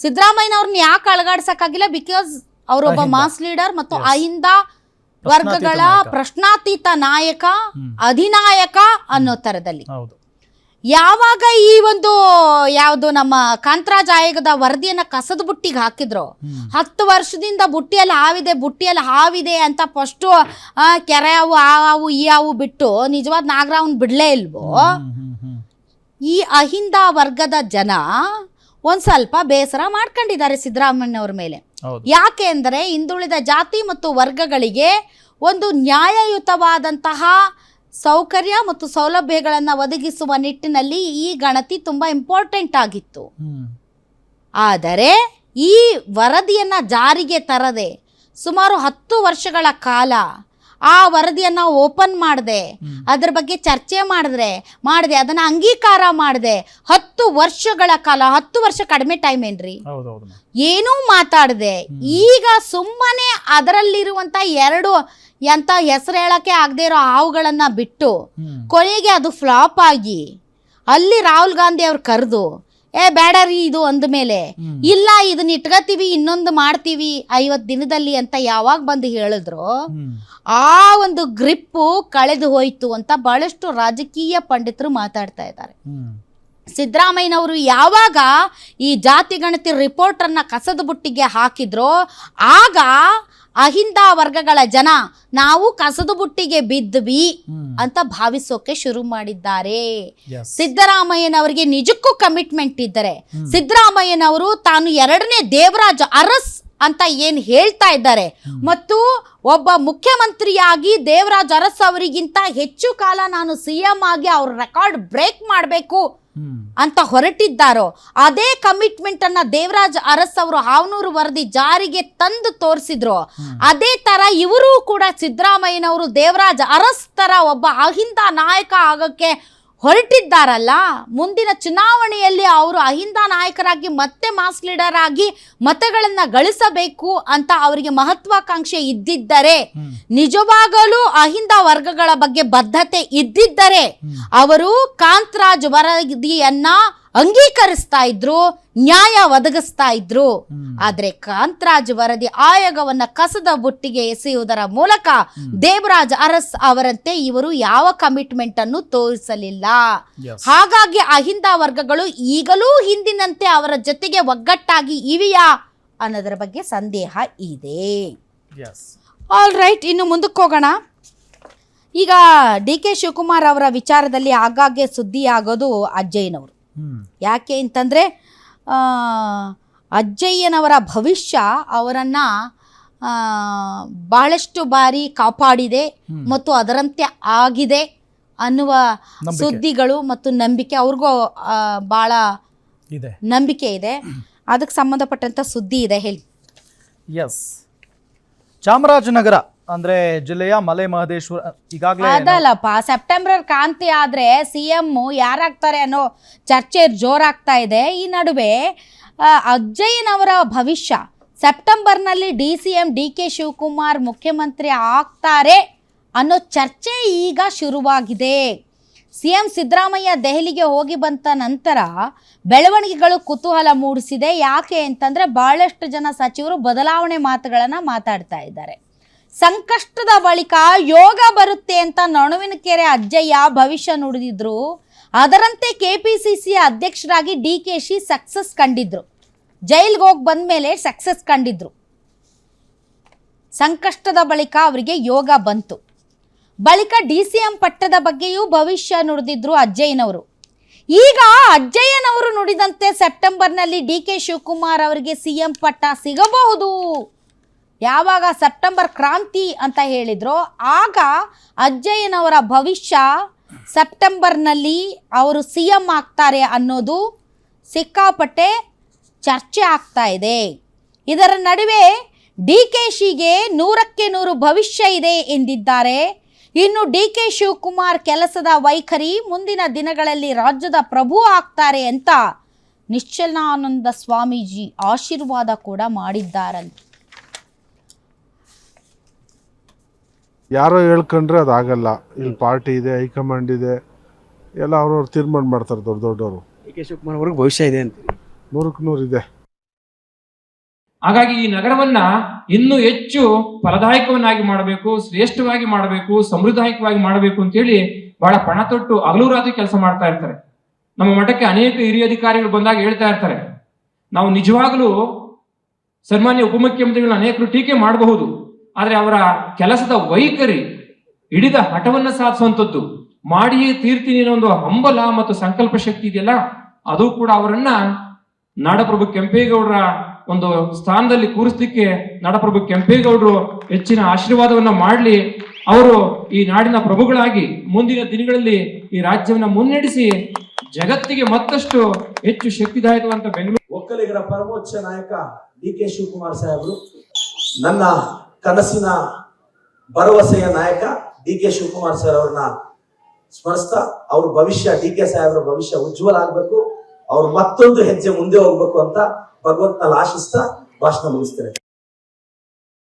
ಸಿದ್ದರಾಮಯ್ಯನವ್ರನ್ನ ಯಾಕೆ ಅಳಗಾಡ್ಸಕ್ಕಾಗಿಲ್ಲ ಬಿಕಾಸ್ ಅವರೊಬ್ಬ. ಮಾಸ್ ಲೀಡರ್ ಮತ್ತು. ಅಹಿಂದ ವರ್ಗಗಳ ಪ್ರಶ್ನಾತೀತ ನಾಯಕ ಅಧಿನಾಯಕ ಅನ್ನೋ ತರದಲ್ಲಿ ಯಾವಾಗ ಈ ಒಂದು ಯಾವುದು ನಮ್ಮ ಕಾಂತರಾಜ್ ಆಯೋಗದ ವರದಿಯನ್ನ ಕಸದ ಬುಟ್ಟಿಗೆ ಹಾಕಿದ್ರು. ಹತ್ತು ವರ್ಷದಿಂದ ಬುಟ್ಟಿಯಲ್ಲಿ ಹಾವಿದೆ ಬುಟ್ಟಿಯಲ್ಲಿ ಹಾವಿದೆ ಅಂತ ಫಸ್ಟ್ ಕೆರೆ ಅವು ಆ ಹಾವು ಈ ಹಾವು ಬಿಟ್ಟು ನಿಜವಾದ ನಾಗರಾವ್ನ ಬಿಡ್ಲೇ ಇಲ್ವೋ. ಈ ಅಹಿಂದ ವರ್ಗದ ಜನ ಒಂದ್ ಸ್ವಲ್ಪ ಬೇಸರ ಮಾಡ್ಕೊಂಡಿದ್ದಾರೆ ಸಿದ್ದರಾಮಯ್ಯನವ್ರ ಮೇಲೆ. ಯಾಕೆ ಅಂದರೆ ಹಿಂದುಳಿದ ಜಾತಿ ಮತ್ತು ವರ್ಗಗಳಿಗೆ ಒಂದು ನ್ಯಾಯಯುತವಾದಂತಹ ಸೌಕರ್ಯ ಮತ್ತು ಸೌಲಭ್ಯಗಳನ್ನು ಒದಗಿಸುವ ನಿಟ್ಟಿನಲ್ಲಿ ಈ ಗಣತಿ ತುಂಬ ಇಂಪಾರ್ಟೆಂಟ್ ಆಗಿತ್ತು. ಆದರೆ ಈ ವರದಿಯನ್ನು ಜಾರಿಗೆ ತರದೆ ಸುಮಾರು ಹತ್ತು ವರ್ಷಗಳ ಕಾಲ ಆ ವರದಿಯನ್ನು ಓಪನ್ ಮಾಡಿದೆ. ಅದ್ರ ಬಗ್ಗೆ ಚರ್ಚೆ ಮಾಡಿದ್ರೆ ಮಾಡಿದೆ ಅದನ್ನು ಅಂಗೀಕಾರ ಮಾಡಿದೆ ಹತ್ತು ವರ್ಷಗಳ ಕಾಲ ಹತ್ತು ವರ್ಷ ಕಡಿಮೆ ಟೈಮ್ ಏನ್ರಿ. ಏನೂ ಮಾತಾಡದೆ ಈಗ ಸುಮ್ಮನೆ ಅದರಲ್ಲಿರುವಂತ ಎರಡು ಎಂತ ಹೆಸರು ಹೇಳಕ್ಕೆ ಆಗದೆ ಇರೋ ಹಾವುಗಳನ್ನ ಬಿಟ್ಟು. ಕೊನೆಗೆ ಅದು ಫ್ಲಾಪ್ ಆಗಿ ಅಲ್ಲಿ ರಾಹುಲ್ ಗಾಂಧಿ ಅವ್ರು ಕರೆದು ಏ ಬೇಡ ರೀ ಇದು ಅಂದ ಮೇಲೆ. ಇಲ್ಲ ಇದನ್ನ ಇಟ್ಕೋತೀವಿ ಇನ್ನೊಂದು ಮಾಡ್ತೀವಿ ಐವತ್ತು ದಿನದಲ್ಲಿ ಅಂತ ಯಾವಾಗ ಬಂದು ಹೇಳಿದ್ರು. ಆ ಒಂದು ಗ್ರಿಪ್ಪು ಕಳೆದು ಹೋಯ್ತು ಅಂತ ಬಹಳಷ್ಟು ರಾಜಕೀಯ ಪಂಡಿತರು ಮಾತಾಡ್ತಾ ಇದ್ದಾರೆ. ಸಿದ್ದರಾಮಯ್ಯನವರು ಯಾವಾಗ ಈ ಜಾತಿ ಗಣತಿ ರಿಪೋರ್ಟನ್ನು ಕಸದ ಬುಟ್ಟಿಗೆ ಹಾಕಿದ್ರೋ ಆಗ ಅಹಿಂದ ವರ್ಗಗಳ ಜನ ನಾವು ಕಸದ ಬುಟ್ಟಿಗೆ ಬಿದ್ದ್ವಿ ಅಂತ ಭಾವಿಸೋಕೆ ಶುರು ಮಾಡಿದ್ದಾರೆ. ಸಿದ್ದರಾಮಯ್ಯನವರಿಗೆ ನಿಜಕ್ಕೂ ಕಮಿಟ್ಮೆಂಟ್ ಇದ್ದರೆ ಸಿದ್ದರಾಮಯ್ಯನವರು ತಾನು ಎರಡನೇ ದೇವರಾಜ ಅರಸ್ ಅಂತ ಏನ್ ಹೇಳ್ತಾ ಇದ್ದಾರೆ. ಮತ್ತು ಒಬ್ಬ ಮುಖ್ಯಮಂತ್ರಿಯಾಗಿ ದೇವರಾಜ್ ಅರಸ್ ಅವರಿಗಿಂತ ಹೆಚ್ಚು ಕಾಲ ನಾನು ಸಿ ಎಂ ಆಗಿ ಅವ್ರ ರೆಕಾರ್ಡ್ ಬ್ರೇಕ್ ಮಾಡಬೇಕು. ಅಂತ ಹೊರಟಿದ್ದಾರೋ ಅದೇ ಕಮಿಟ್ಮೆಂಟ್ ಅನ್ನ ದೇವರಾಜ್ ಅರಸ್ ಅವರು ಹಾವನೂರು ವರದಿ ಜಾರಿಗೆ ತಂದು ತೋರಿಸಿದ್ರು. ಅದೇ ತರ ಇವರು ಕೂಡ ಸಿದ್ದರಾಮಯ್ಯನವರು ದೇವರಾಜ್ ಅರಸ್ ತರ ಒಬ್ಬ ಅಹಿಂದ ನಾಯಕ ಆಗಕ್ಕೆ ಹೊರಟಿದ್ದಾರಲ್ಲ ಮುಂದಿನ ಚುನಾವಣೆಯಲ್ಲಿ ಅವರು ಅಹಿಂದ ನಾಯಕರಾಗಿ ಮತ್ತೆ ಮಾಸ್ ಲೀಡರ್ ಆಗಿ ಮತಗಳನ್ನ ಗಳಿಸಬೇಕು ಅಂತ ಅವರಿಗೆ ಮಹತ್ವಾಕಾಂಕ್ಷೆ ಇದ್ದಿದ್ದರೆ. ನಿಜವಾಗಲೂ ಅಹಿಂದ ವರ್ಗಗಳ ಬಗ್ಗೆ ಬದ್ಧತೆ ಇದ್ದಿದ್ದರೆ ಅವರು ಕಾಂತರಾಜ್ ವರದಿಯನ್ನ ಅಂಗೀಕರಿಸ್ತಾ ಇದ್ರು ನ್ಯಾಯ ಒದಗಿಸ್ತಾ ಇದ್ರು. ಆದ್ರೆ ಕಾಂತರಾಜ್ ವರದಿ ಆಯೋಗವನ್ನ ಕಸದ ಬುಟ್ಟಿಗೆ ಎಸೆಯುವುದರ ಮೂಲಕ ದೇವರಾಜ್ ಅರಸ್ ಅವರಂತೆ ಇವರು ಯಾವ ಕಮಿಟ್ಮೆಂಟ್ ಅನ್ನು ತೋರಿಸಲಿಲ್ಲ. ಹಾಗಾಗಿ ಅಹಿಂದ ವರ್ಗಗಳು ಈಗಲೂ ಹಿಂದಿನಂತೆ ಅವರ ಜೊತೆಗೆ ಒಗ್ಗಟ್ಟಾಗಿ ಇವೆಯಾ ಅನ್ನೋದರ ಬಗ್ಗೆ ಸಂದೇಹ ಇದೆ Yes. ಆಲ್ ರೈಟ್ ಇನ್ನು ಮುಂದಕ್ಕೆ ಹೋಗೋಣ ಈಗ ಡಿ ಕೆ ಶಿವಕುಮಾರ್ ಅವರ ವಿಚಾರದಲ್ಲಿ ಆಗಾಗ್ಗೆ ಸುದ್ದಿಯಾಗೋದು ಅಜ್ಜಯ್ಯನವರು. ಯಾಕೆ ಅಂತಂದರೆ ಅಜ್ಜಯ್ಯನವರ ಭವಿಷ್ಯ ಅವರನ್ನು ಬಹಳಷ್ಟು ಬಾರಿ ಕಾಪಾಡಿದೆ ಮತ್ತು ಅದರಂತೆ ಆಗಿದೆ ಅನ್ನುವ ಸುದ್ದಿಗಳು ಮತ್ತು ನಂಬಿಕೆ ಅವ್ರಿಗೂ ಭಾಳ ಇದೆ. ನಂಬಿಕೆ ಇದೆ. ಅದಕ್ಕೆ ಸಂಬಂಧಪಟ್ಟಂಥ ಸುದ್ದಿ ಇದೆ ಹೇಳಿ. ಎಸ್ ಚಾಮರಾಜನಗರ ಅಂದ್ರೆ ಜಿಲ್ಲೆಯ ಮಲೆ ಮಹದೇಶ್ವರ, ಈಗಾಗಲೇ ಅದಲ್ಲಪ್ಪ ಸೆಪ್ಟೆಂಬರ್ ಕ್ರಾಂತಿ ಆದ್ರೆ ಸಿ ಎಂ ಯಾರಾಗ್ತಾರೆ ಅನ್ನೋ ಚರ್ಚೆ ಜೋರಾಗ್ತಾ ಇದೆ. ಈ ನಡುವೆ ಅಜ್ಜಯ್ಯನವರ ಭವಿಷ್ಯ. ಸೆಪ್ಟೆಂಬರ್ನಲ್ಲಿ D C M D K Shivakumar ಮುಖ್ಯಮಂತ್ರಿ ಆಗ್ತಾರೆ ಅನ್ನೋ ಚರ್ಚೆ ಈಗ ಶುರುವಾಗಿದೆ. ಸಿ ಎಂ ಸಿದ್ದರಾಮಯ್ಯ ದೆಹಲಿಗೆ ಹೋಗಿ ಬಂತ ನಂತರ ಬೆಳವಣಿಗೆಗಳು ಕುತೂಹಲ ಮೂಡಿಸಿದೆ. ಯಾಕೆ ಅಂತಂದ್ರೆ, ಬಹಳಷ್ಟು ಜನ ಸಚಿವರು ಬದಲಾವಣೆ ಮಾತುಗಳನ್ನು ಮಾತಾಡ್ತಾ ಇದ್ದಾರೆ. ಸಂಕಷ್ಟದ ಬಳಿಕ ಯೋಗ ಬರುತ್ತೆ ಅಂತ ನೊಣವಿನಕೆರೆ ಅಜ್ಜಯ್ಯ ಭವಿಷ್ಯ ನುಡಿದಿದ್ರು. ಅದರಂತೆ ಕೆ ಪಿ ಸಿ ಸಿ ಅಧ್ಯಕ್ಷರಾಗಿ ಡಿ ಕೆ ಶಿ ಸಕ್ಸಸ್ ಕಂಡಿದ್ರು. ಜೈಲ್ಗೆ ಹೋಗಿ ಬಂದ ಮೇಲೆ ಸಕ್ಸಸ್ ಕಂಡಿದ್ರು. ಸಂಕಷ್ಟದ ಬಳಿಕ ಅವರಿಗೆ ಯೋಗ ಬಂತು. ಬಳಿಕ ಡಿ ಸಿ ಎಂ ಪಟ್ಟದ ಬಗ್ಗೆಯೂ ಭವಿಷ್ಯ ನುಡಿದಿದ್ರು ಅಜ್ಜಯ್ಯನವರು. ಈಗ ಅಜ್ಜಯ್ಯನವರು ನುಡಿದಂತೆ ಸೆಪ್ಟೆಂಬರ್ನಲ್ಲಿ ಡಿ ಕೆ ಶಿವಕುಮಾರ್ ಅವರಿಗೆ ಸಿ ಎಂ ಪಟ್ಟ ಸಿಗಬಹುದು. ಯಾವಾಗ ಸೆಪ್ಟೆಂಬರ್ ಕ್ರಾಂತಿ ಅಂತ ಹೇಳಿದ್ರು ಆಗ ಅಜ್ಜಯ್ಯನವರ ಭವಿಷ್ಯ ಸೆಪ್ಟೆಂಬರ್ನಲ್ಲಿ ಅವರು ಸಿ ಎಂ ಆಗ್ತಾರೆ ಅನ್ನೋದು ಸಿಕ್ಕಾಪಟ್ಟೆ ಚರ್ಚೆ ಆಗ್ತಾ ಇದೆ. ಇದರ ನಡುವೆ ಡಿ ಕೆ ಶಿಗೆ ನೂರಕ್ಕೆ ನೂರು ಭವಿಷ್ಯ ಇದೆ ಎಂದಿದ್ದಾರೆ. ಇನ್ನು ಡಿ ಕೆ ಶಿವಕುಮಾರ್ ಕೆಲಸದ ವೈಖರಿ ಮುಂದಿನ ದಿನಗಳಲ್ಲಿ ರಾಜ್ಯದ ಪ್ರಭು ಆಗ್ತಾರೆ ಅಂತ ನಿಶ್ಚಲಾನಂದ ಸ್ವಾಮೀಜಿ ಆಶೀರ್ವಾದ ಕೂಡ ಮಾಡಿದ್ದಾರಂತೆ. ಯಾರೋ ಹೇಳ್ಕೊಂಡ್ರೆ ಅದಾಗಲ್ಲ. ಇಲ್ಲಿ ಪಾರ್ಟಿ ಇದೆ ಹೈಕಮಾಂಡ್ ಇದೆ. ಎಲ್ಲ ಅವ್ರವ್ರು ತೀರ್ಮಾನ ಮಾಡ್ತಾರೆ ದೊಡ್ಡ ದೊಡ್ಡವರು. ಡಿ ಕೆ ಶಿವಕುಮಾರ್ ಅವ್ರಿಗೆ ಭವಿಷ್ಯ ಇದೆ ಅಂತ ನೂರಕ್ಕೆ ನೂರು ಇದೆ. ಹಾಗಾಗಿ ಈ ನಗರವನ್ನ ಇನ್ನೂ ಹೆಚ್ಚು ಫಲದಾಯಕವನ್ನಾಗಿ ಮಾಡಬೇಕು ಶ್ರೇಷ್ಠವಾಗಿ ಮಾಡಬೇಕು ಸಮೃದ್ಧಾಯಕವಾಗಿ ಮಾಡಬೇಕು ಅಂತೇಳಿ ಬಹಳ ಪಣ ತೊಟ್ಟು ಹಗಲು ರಾತ್ರಿ ಕೆಲಸ ಮಾಡ್ತಾ ಇರ್ತಾರೆ. ನಮ್ಮ ಮಠಕ್ಕೆ ಅನೇಕ ಹಿರಿಯ ಅಧಿಕಾರಿಗಳು ಬಂದಾಗ ಹೇಳ್ತಾ ಇರ್ತಾರೆ. ನಾವು ನಿಜವಾಗಲೂ ಸನ್ಮಾನ್ಯ ಉಪಮುಖ್ಯಮಂತ್ರಿಗಳನ್ನ ಅನೇಕರು ಟೀಕೆ ಮಾಡಬಹುದು. ಆದರೆ ಅವರ ಕೆಲಸದ ವೈಖರಿ, ಹಿಡಿದ ಹಠವನ್ನ ಸಾಧಿಸುವಂಥದ್ದು, ಮಾಡಿಯೇ ತೀರ್ತೀನಿ ಅನ್ನೋ ಒಂದು ಹಂಬಲ ಮತ್ತು ಸಂಕಲ್ಪ ಶಕ್ತಿ ಇದೆಯಲ್ಲ, ಅದು ಕೂಡ ಅವರನ್ನ ನಾಡಪ್ರಭು ಕೆಂಪೇಗೌಡರ ಒಂದು ಸ್ಥಾನದಲ್ಲಿ ಕೂರಿಸ್ಲಿಕ್ಕೆ ನಾಡಪ್ರಭು ಕೆಂಪೇಗೌಡರು ಹೆಚ್ಚಿನ ಆಶೀರ್ವಾದವನ್ನ ಮಾಡಲಿ. ಅವರು ಈ ನಾಡಿನ ಪ್ರಭುಗಳಾಗಿ ಮುಂದಿನ ದಿನಗಳಲ್ಲಿ ಈ ರಾಜ್ಯವನ್ನ ಮುನ್ನಡೆಸಿ ಜಗತ್ತಿಗೆ ಮತ್ತಷ್ಟು ಹೆಚ್ಚು ಶಕ್ತಿದಾಯಕವಂತ ಬೆಂಗಳೂರು ಒಕ್ಕಲಿಗರ ಪರಮೋಚ್ಚ ನಾಯಕ ಡಿ ಕೆ ಶಿವಕುಮಾರ್ ಸಾಹೇಬರು, ನನ್ನ ಕನಸಿನ ಭರವಸೆಯ ನಾಯಕ ಡಿ ಕೆ ಶಿವಕುಮಾರ್ ಸರ್ ಅವ್ರನ್ನ ಸ್ಮರಿಸ್ತಾ ಅವ್ರ ಭವಿಷ್ಯ, ಡಿ ಕೆ ಸಾಹೇಬ್ರ ಭವಿಷ್ಯ ಉಜ್ವಲ ಆಗ್ಬೇಕು. ಅವ್ರು ಮತ್ತೊಂದು ಹೆಜ್ಜೆ ಮುಂದೆ ಹೋಗ್ಬೇಕು ಅಂತ ಭಗವಂತನಲ್ಲಿ ಆಶಿಸ್ತಾ ಭಾಷಣ ಮುಗಿಸ್ತೇನೆ.